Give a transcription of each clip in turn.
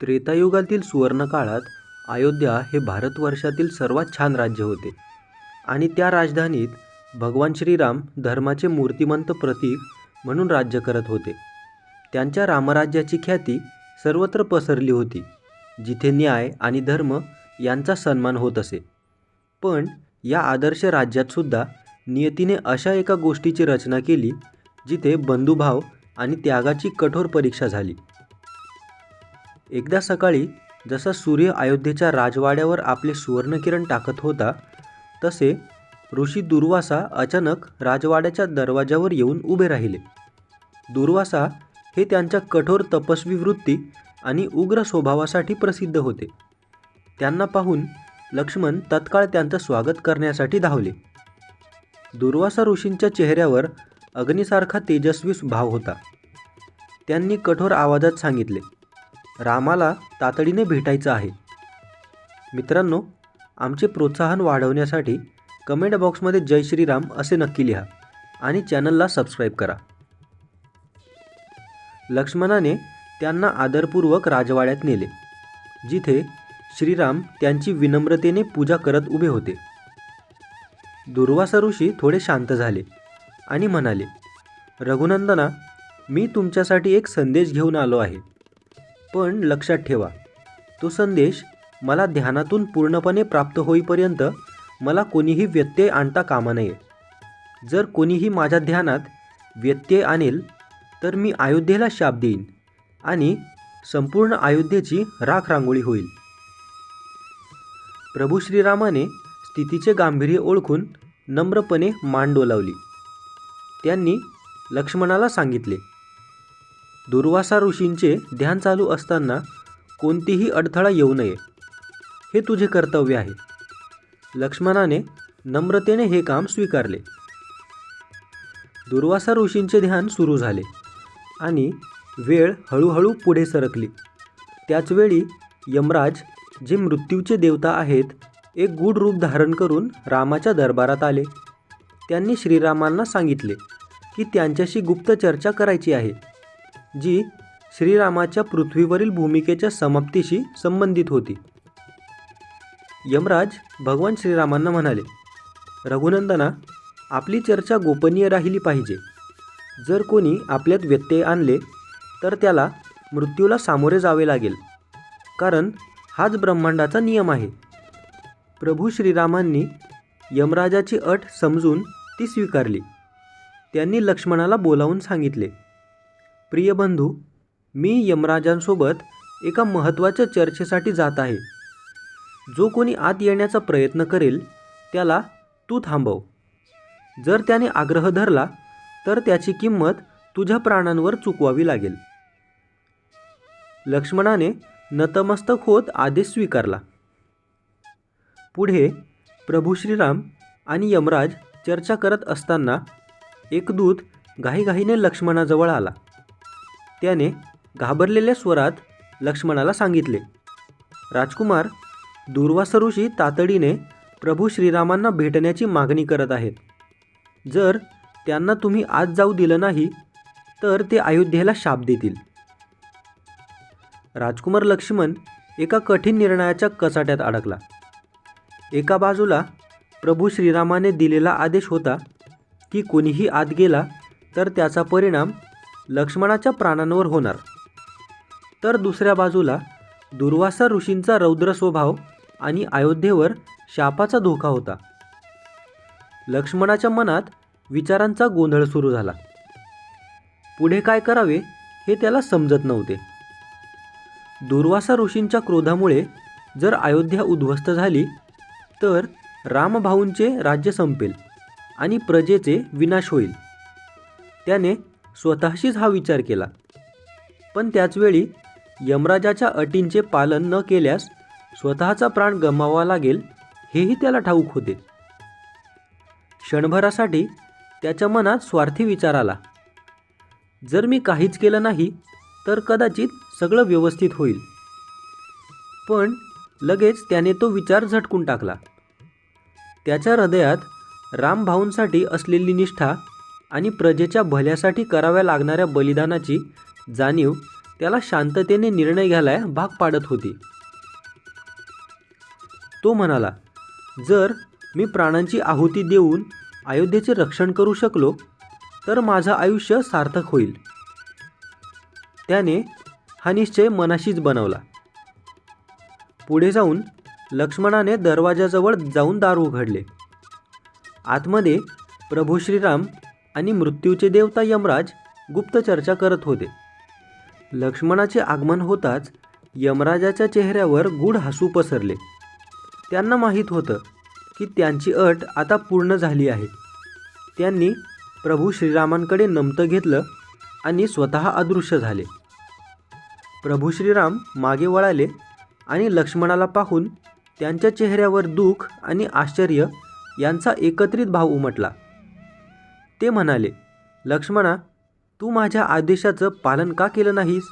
त्रेतायुगातील सुवर्णकाळात अयोध्या हे भारतवर्षातील सर्वात छान राज्य होते. आणि त्या राजधानीत भगवान श्रीराम धर्माचे मूर्तिमंत प्रतीक म्हणून राज्य करत होते. त्यांच्या रामराज्याची ख्याती सर्वत्र पसरली होती जिथे न्याय आणि धर्म यांचा सन्मान होत असे. पण या आदर्श राज्यातसुद्धा नियतीने अशा एका गोष्टीची रचना केली जिथे बंधुभाव आणि त्यागाची कठोर परीक्षा झाली. एकदा सकाळी जसा सूर्य अयोध्येच्या राजवाड्यावर आपले सुवर्णकिरण टाकत होता तसे ऋषी दुर्वासा अचानक राजवाड्याच्या दरवाजावर येऊन उभे राहिले. दुर्वासा हे त्यांच्या कठोर तपस्वी वृत्ती आणि उग्र स्वभावासाठी प्रसिद्ध होते. त्यांना पाहून लक्ष्मण तत्काळ त्यांचं स्वागत करण्यासाठी धावले. दुर्वासा ऋषींच्या चेहऱ्यावर अग्नीसारखा तेजस्वी भाव होता. त्यांनी कठोर आवाजात सांगितले रामाला तातडीने भेटायचं आहे. मित्रांनो आमचे प्रोत्साहन वाढवण्यासाठी कमेंट बॉक्समध्ये जय श्रीराम असे नक्की लिहा आणि चॅनलला सबस्क्राईब करा. लक्ष्मणाने त्यांना आदरपूर्वक राजवाड्यात नेले जिथे श्रीराम त्यांची विनम्रतेने पूजा करत उभे होते. दुर्वासा ऋषी थोडे शांत झाले आणि म्हणाले रघुनंदना मी तुमच्यासाठी एक संदेश घेऊन आलो आहे. पण लक्षात ठेवा. तो संदेश मला ध्यानातून पूर्णपणे प्राप्त होईपर्यंत मला कोणीही व्यत्यय आणता कामा नये. जर कोणीही माझ्या ध्यानात व्यत्यय आणेल तर मी अयोध्येला शाप देईन आणि संपूर्ण अयोध्येची राख रांगोळी होईल. प्रभू श्रीरामाने स्थितीचे गांभीर्य ओळखून नम्रपणे मान डोलावली त्यांनी लक्ष्मणाला सांगितले दुर्वासा ऋषींचे ध्यान चालू असताना कोणतीही अडथळा येऊ नये. हे तुझे कर्तव्य आहे. लक्ष्मणाने नम्रतेने हे काम स्वीकारले. दुर्वासा ऋषींचे ध्यान सुरू झाले आणि वेळ हळूहळू पुढे सरकली. त्याचवेळी यमराज जे मृत्यूचे देवता आहेत एक गूढ रूप धारण करून रामाच्या दरबारात आले. त्यांनी श्रीरामांना सांगितले की त्यांच्याशी गुप्त चर्चा करायची आहे. जी श्रीरामाच्या पृथ्वीवरील भूमिकेच्या समाप्तीशी संबंधित होती. यमराज भगवान श्रीरामांना म्हणाले रघुनंदना आपली चर्चा गोपनीय राहिली पाहिजे. जर कोणी आपल्यात व्यत्यय आणले तर त्याला मृत्यूला सामोरे जावे लागेल. कारण हाच ब्रह्मांडाचा नियम आहे. प्रभू श्रीरामांनी यमराजाची अट समजून ती स्वीकारली. त्यांनी लक्ष्मणाला बोलावून सांगितले प्रिय बंधू मी यमराजांसोबत एका महत्त्वाच्या चर्चेसाठी जात आहे. जो कोणी आत येण्याचा प्रयत्न करेल त्याला तू थांबव. जर त्याने आग्रह धरला तर त्याची किंमत तुझ्या प्राणांवर चुकवावी लागेल. लक्ष्मणाने नतमस्तक होत आदेश स्वीकारला. पुढे प्रभू श्रीराम आणि यमराज चर्चा करत असताना एक दूत घाईघाईने लक्ष्मणाजवळ आला. त्याने घाबरलेल्या स्वरात लक्ष्मणाला सांगितले राजकुमार दुर्वासा ऋषी तातडीने प्रभू श्रीरामांना भेटण्याची मागणी करत आहेत. जर त्यांना तुम्ही आज जाऊ दिलं नाही तर ते अयोध्येला शाप देतील. राजकुमार लक्ष्मण एका कठीण निर्णयाच्या कचाट्यात अडकला. एका बाजूला प्रभू श्रीरामाने दिलेला आदेश होता की कोणीही आत गेला तर त्याचा परिणाम लक्ष्मणाच्या प्राणांवर होणार. तर दुसऱ्या बाजूला दुर्वासा ऋषींचा रौद्र स्वभाव आणि अयोध्येवर शापाचा धोका होता. लक्ष्मणाच्या मनात विचारांचा गोंधळ सुरू झाला. पुढे काय करावे हे त्याला समजत नव्हते. दुर्वासा ऋषींच्या क्रोधामुळे जर अयोध्या उद्ध्वस्त झाली तर रामभाऊंचे राज्य संपेल आणि प्रजेचे विनाश होईल. त्याने स्वतःशीच हा विचार केला. पण त्याचवेळी यमराजाच्या अटींचे पालन न केल्यास स्वतःचा प्राण गमावा लागेल हेही त्याला ठाऊक होते. क्षणभरासाठी त्याच्या मनात स्वार्थी विचार आला. जर मी काहीच केलं नाही तर कदाचित सगळं व्यवस्थित होईल. पण लगेच त्याने तो विचार झटकून टाकला. त्याच्या हृदयात रामभाऊंसाठी असलेली निष्ठा आणि प्रजेच्या भल्यासाठी कराव्या लागणाऱ्या बलिदानाची जाणीव त्याला शांततेने निर्णय घ्यायला भाग पाडत होती. तो म्हणाला जर मी प्राणांची आहुती देऊन अयोध्येचे रक्षण करू शकलो तर माझं आयुष्य सार्थक होईल. त्याने हा निश्चय मनाशीच बनवला. पुढे जाऊन लक्ष्मणाने दरवाजाजवळ जाऊन दार उघडले. आतमध्ये प्रभू श्रीराम आणि मृत्यूचे देवता यमराज गुप्त चर्चा करत होते. लक्ष्मणाचे आगमन होताच यमराजाच्या चेहऱ्यावर गूढ हसू पसरले. त्यांना माहीत होतं की त्यांची अट आता पूर्ण झाली आहे. त्यांनी प्रभू श्रीरामांकडे नमतं घेतलं आणि स्वतः अदृश्य झाले. प्रभू श्रीराम मागे वळाले आणि लक्ष्मणाला पाहून त्यांच्या चेहऱ्यावर दुःख आणि आश्चर्य यांचा एकत्रित भाव उमटला. ते म्हणाले लक्ष्मणा तू माझ्या आदेशाचं पालन का केलं नाहीस?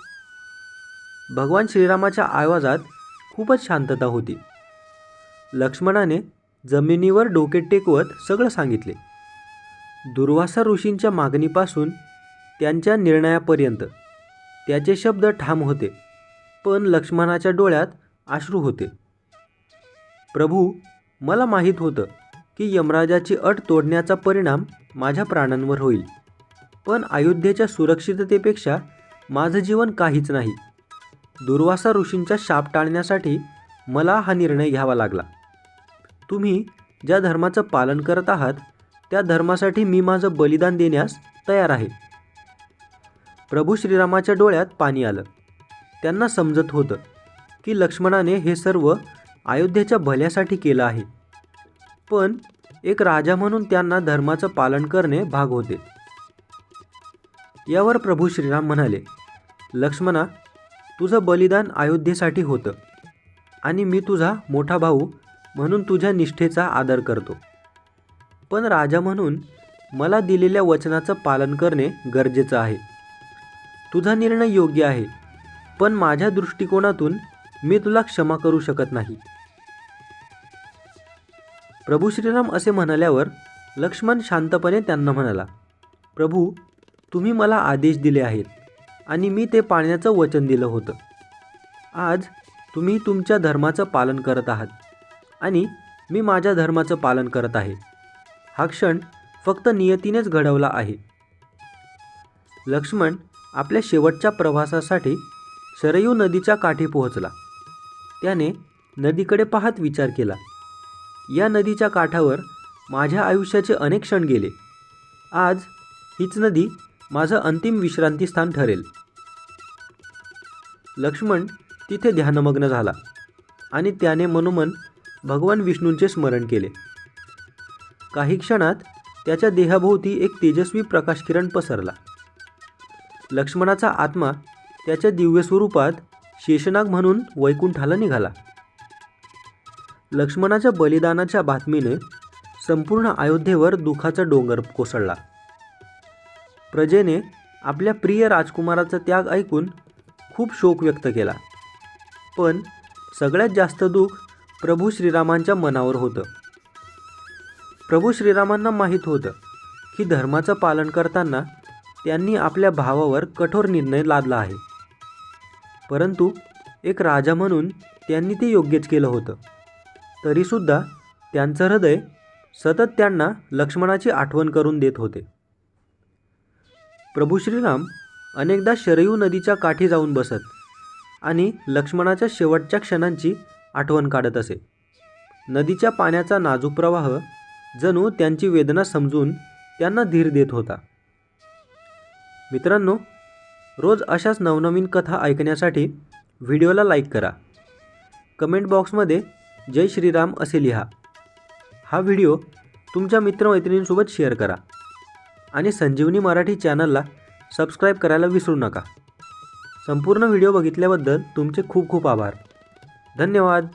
भगवान श्रीरामाच्या आवाजात खूपच शांतता होती. लक्ष्मणाने जमिनीवर डोके टेकवत सगळं सांगितले. दुर्वासा ऋषींच्या मागणीपासून त्यांच्या निर्णयापर्यंत त्याचे शब्द ठाम होते पण लक्ष्मणाच्या डोळ्यात अश्रू होते. प्रभू मला माहीत होतं की यमराजाची अट तोडण्याचा परिणाम माझ्या प्राणांवर होईल. पण अयोध्येच्या सुरक्षिततेपेक्षा माझं जीवन काहीच नाही. दुर्वासा ऋषींचा शाप टाळण्यासाठी मला हा निर्णय घ्यावा लागला. तुम्ही ज्या धर्माचं पालन करत आहात त्या धर्मासाठी मी माझं बलिदान देण्यास तयार आहे. प्रभू श्रीरामाच्या डोळ्यात पाणी आलं. त्यांना समजत होतं की लक्ष्मणाने हे सर्व अयोध्येच्या भल्यासाठी केलं आहे. पण एक राजा म्हणून त्यांना धर्माचं पालन करणे भाग होते. यावर प्रभू श्रीराम म्हणाले लक्ष्मणा तुझं बलिदान अयोध्येसाठी होतं आणि मी तुझा मोठा भाऊ म्हणून तुझ्या निष्ठेचा आदर करतो. पण राजा म्हणून मला दिलेल्या वचनाचं पालन करणे गरजेचं आहे. तुझा निर्णय योग्य आहे पण माझ्या दृष्टिकोनातून मी तुला क्षमा करू शकत नाही. प्रभू श्रीराम असे म्हणाल्यावर लक्ष्मण शांतपणे त्यांना म्हणाला प्रभू तुम्ही मला आदेश दिले आहेत आणि मी ते पाळण्याचं वचन दिलं होतं. आज तुम्ही तुमच्या धर्माचं पालन करत आहात आणि मी माझ्या धर्माचं पालन करत आहे. हा क्षण फक्त नियतीनेच घडवला आहे. लक्ष्मण आपल्या शेवटच्या प्रवासासाठी शरयू नदीच्या काठी पोहोचला. त्याने नदीकडे पाहत विचार केला. या नदीच्या काठावर माझ्या आयुष्याचे अनेक क्षण गेले. आज हीच नदी माझं अंतिम विश्रांतीस्थान ठरेल. लक्ष्मण तिथे ध्यानमग्न झाला आणि त्याने मनोमन भगवान विष्णूंचे स्मरण केले. काही क्षणात त्याच्या देहाभोवती एक तेजस्वी प्रकाशकिरण पसरला. लक्ष्मणाचा आत्मा त्याच्या दिव्य स्वरूपात शेषनाग म्हणून वैकुंठाला निघाला. लक्ष्मणाच्या बलिदानाच्या बातमीने संपूर्ण अयोध्येवर दुखाचा डोंगर कोसळला. प्रजेने आपल्या प्रिय राजकुमाराचा त्याग ऐकून खूप शोक व्यक्त केला. पण सगळ्यात जास्त दुःख प्रभू श्रीरामांच्या मनावर होतं. प्रभू श्रीरामांना माहीत होतं की धर्माचं पालन करताना त्यांनी आपल्या भावावर कठोर निर्णय लादला आहे. परंतु एक राजा म्हणून त्यांनी ते योग्यच केलं होतं. तरीसुद्धा त्यांचं हृदय सतत त्यांना लक्ष्मणाची आठवण करून देत होते. प्रभू श्रीराम अनेकदा शरयू नदीच्या काठी जाऊन बसत आणि लक्ष्मणाच्या शेवटच्या क्षणांची आठवण काढत असे. नदीच्या पाण्याचा नाजूक प्रवाह जणू त्यांची वेदना समजून त्यांना धीर देत होता. मित्रांनो रोज अशाच नवनवीन कथा ऐकण्यासाठी व्हिडिओला लाईक करा. कमेंट बॉक्समध्ये जय श्रीराम असे लिहा. हा व्हिडिओ तुमच्या मित्रमैत्रिणींसोबत शेअर करा आणि संजीवनी मराठी चॅनलला सबस्क्राईब करायला विसरू नका. संपूर्ण व्हिडिओ बघितल्याबद्दल तुमचे खूप खूप आभार. धन्यवाद.